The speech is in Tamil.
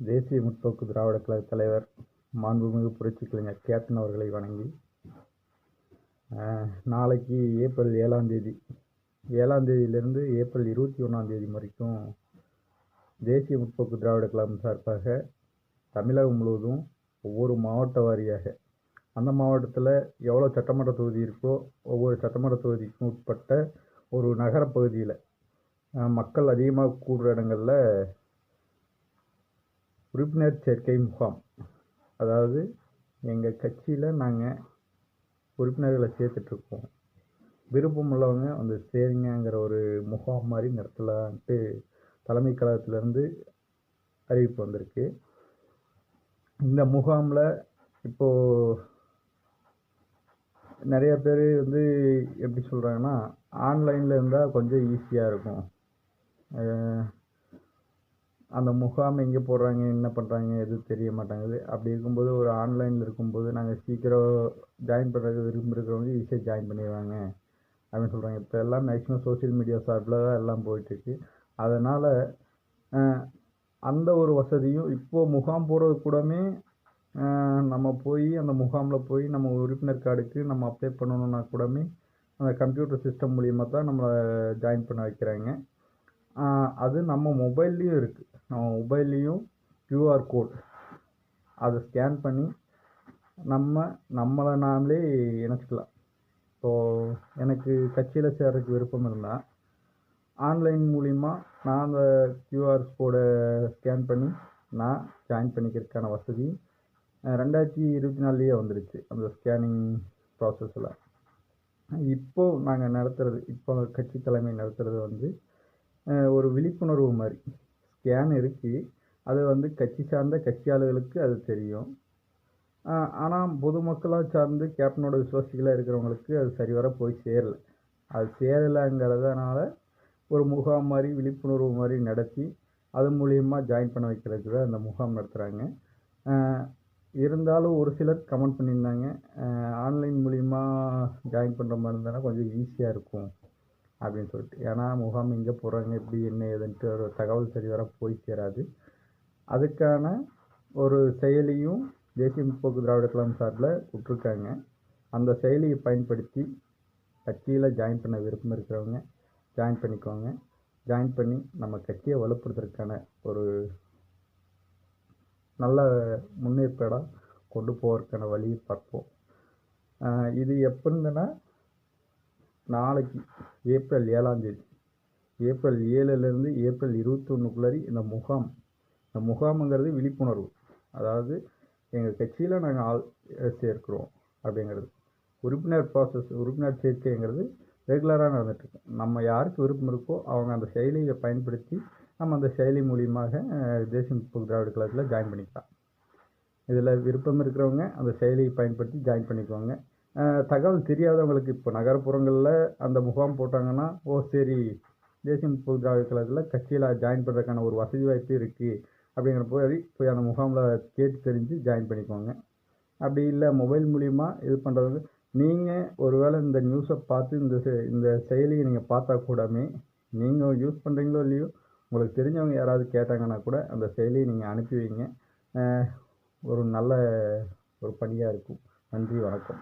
தேசிய முற்போக்கு திராவிட கழக தலைவர் மாண்புமிகு புரட்சி கலைஞர் கேப்டன் அவர்களை வணங்கி நாளைக்கு ஏப்ரல் ஏழாம் தேதி ஏழாம் தேதியிலிருந்து ஏப்ரல் இருபத்தி ஒன்றாம் தேதி வரைக்கும் தேசிய முற்போக்கு திராவிட கழகம் சார்பாக தமிழகம் முழுவதும் ஒவ்வொரு மாவட்ட வாரியாக அந்த மாவட்டத்தில் எவ்வளோ சட்டமன்ற தொகுதி இருக்கோ ஒவ்வொரு சட்டமன்ற தொகுதிக்கும் உட்பட்ட ஒரு நகரப்பகுதியில் மக்கள் அதிகமாக கூடுற இடங்களில் உறுப்பினர் சேர்க்கை முகாம். அதாவது எங்கள் கட்சியில் நாங்கள் உறுப்பினர்களை சேர்த்துட்ருக்கோம். விருப்பம் உள்ளவங்க வந்து சேருங்கங்கிற ஒரு முகாம் மாதிரி நடத்தலான்ட்டு தலைமை கழகத்திலேருந்து அறிவிப்பு வந்திருக்கு. இந்த முகாமில் இப்போது நிறைய பேர் வந்து எப்படி சொல்கிறாங்கன்னா ஆன்லைனில் இருந்தால் கொஞ்சம் ஈஸியாக இருக்கும். அந்த முகாம் எங்கே போடுறாங்க என்ன பண்ணுறாங்க எதுவும் தெரிய மாட்டேங்குது. அப்படி இருக்கும்போது ஒரு ஆன்லைனில் இருக்கும்போது நாங்கள் சீக்கிரம் ஜாயின் பண்ணுறதுக்கு விரும்புகிறவங்க ஈஸியாக ஜாயின் பண்ணிடுவாங்க அப்படின்னு சொல்கிறாங்க இப்போ எல்லாம் மேக்ஸிமம் சோசியல் மீடியா சார்பில் தான் எல்லாம் போயிட்டுருக்கு. அதனால் அந்த ஒரு வசதியும் இப்போது முகாம் போடுறது கூடமே நம்ம போய் அந்த முகாமில் போய் நம்ம உறுப்பினர் கார்டுக்கு நம்ம அப்ளை பண்ணணுன்னா கூடமே அந்த கம்ப்யூட்டர் சிஸ்டம் மூலியமாக தான் நம்மளை ஜாயின் பண்ண வைக்கிறாங்க. அது நம்ம மொபைல்லையும் இருக்குது நம்ம மொபைல்லையும் க்யூஆர் கோட் அதை ஸ்கேன் பண்ணி நம்ம நம்மளை நாமளே இணைச்சிக்கலாம். இப்போது எனக்கு கட்சியில் சேர்றதுக்கு விருப்பம் இருந்தால் ஆன்லைன் மூலிமா நான் அந்த க்யூஆர் கோடை ஸ்கேன் பண்ணி நான் ஜாயின் பண்ணிக்கிறதுக்கான வசதி ரெண்டாயிரத்தி இருபத்தி நாலுலேயே வந்துடுச்சு அந்த ஸ்கேனிங் ப்ராசஸில் இப்போது நாங்கள் நடத்துகிறது இப்போ கட்சி தலைமை நடத்துகிறது வந்து ஒரு விழிப்புணர்வு மாதிரி. ஸ்கேன் இருக்குது அது வந்து கட்சி சார்ந்த கட்சியாளர்களுக்கு அது தெரியும். ஆனால் பொதுமக்களாக சார்ந்து கேப்டனோட விசுவாசிகளாக இருக்கிறவங்களுக்கு அது சரிவர போய் சேரலை. அது சேரலைங்கிறதுனால ஒரு முகாம் மாதிரி விழிப்புணர்வு மாதிரி நடத்தி அது மூலியமாக ஜாயின் பண்ண வைக்கிறதுக்கு தான் அந்த முகாம் நடத்துகிறாங்க இருந்தாலும் ஒரு சிலர் கமெண்ட் பண்ணியிருந்தாங்க. ஆன்லைன் மூலிமா ஜாயின் பண்ணுற மாதிரி இருந்தால் கொஞ்சம் ஈஸியாக இருக்கும். அப்படின்னு சொல்லிட்டு. ஏன்னா முகாம் எங்கே போகிறாங்க எப்படி என்ன ஏதுன்ட்டு ஒரு தகவல் சரிவர போய் சேராது. அதுக்கான ஒரு செயலியும் தேசிய முற்போக்கு திராவிட கழகம் சார்பில் விட்ருக்காங்க அந்த செயலியை பயன்படுத்தி கட்சியில் ஜாயின் பண்ண விருப்பம் இருக்கிறவங்க ஜாயின் பண்ணிக்கோங்க. ஜாயின் பண்ணி நம்ம கட்சியை வலுப்படுத்துறதுக்கான ஒரு நல்ல முன்னேற்பாடாக கொண்டு போவதற்கான வழியை பார்ப்போம். இது எப்படின்னா நாளைக்கு ஏப்ரல் ஏழாந்தேதி ஏப்ரல் ஏழுலேருந்து ஏப்ரல் இருபத்தொன்னுக்குள்ளாரி இந்த முகாம் இந்த முகாமுங்கிறது விழிப்புணர்வு. அதாவது எங்கள் கட்சியில் நாங்கள் ஆள் சேர்க்கிறோம் அப்படிங்கிறது. உறுப்பினர் ப்ராசஸ் உறுப்பினர் சேர்க்கைங்கிறது ரெகுலராக நடந்துட்டுருக்கு. நம்ம யாருக்கு விருப்பம் இருக்கோ அவங்க அந்த செயலியை பயன்படுத்தி நம்ம அந்த செயலி மூலியமாக தேசிய முற்போக்கு திராவிட கழகத்தில் ஜாயின் பண்ணிக்கலாம். இதில் விருப்பம் இருக்கிறவங்க அந்த செயலியை பயன்படுத்தி ஜாயின் பண்ணிக்குவாங்க தகவல் தெரியாதவங்களுக்கு இப்போ நகர்ப்புறங்களில் அந்த முகாம் போட்டாங்கன்னா ஓ சரி தேசிய முற்போக்கு திராவிட கழகத்தில் கட்சியில் ஜாயின் பண்ணுறதுக்கான ஒரு வசதி வாய்ப்பு இருக்குது அப்படிங்கிற போய் போய் அந்த முகாமில் கேட்டு தெரிஞ்சு ஜாயின் பண்ணிக்கோங்க அப்படி இல்லை மொபைல் மூலிமா இது பண்ணுறது நீங்கள் ஒருவேளை இந்த நியூஸை பார்த்து இந்த இந்த செயலியை நீங்கள் பார்த்தா கூடமே நீங்கள் யூஸ் பண்ணுறீங்களோ இல்லையோ உங்களுக்கு தெரிஞ்சவங்க யாராவது கேட்டாங்கன்னா கூட அந்த செயலியை நீங்கள் அனுப்பி வைங்க. ஒரு நல்ல ஒரு பணியாக இருக்கும். நன்றி வணக்கம்.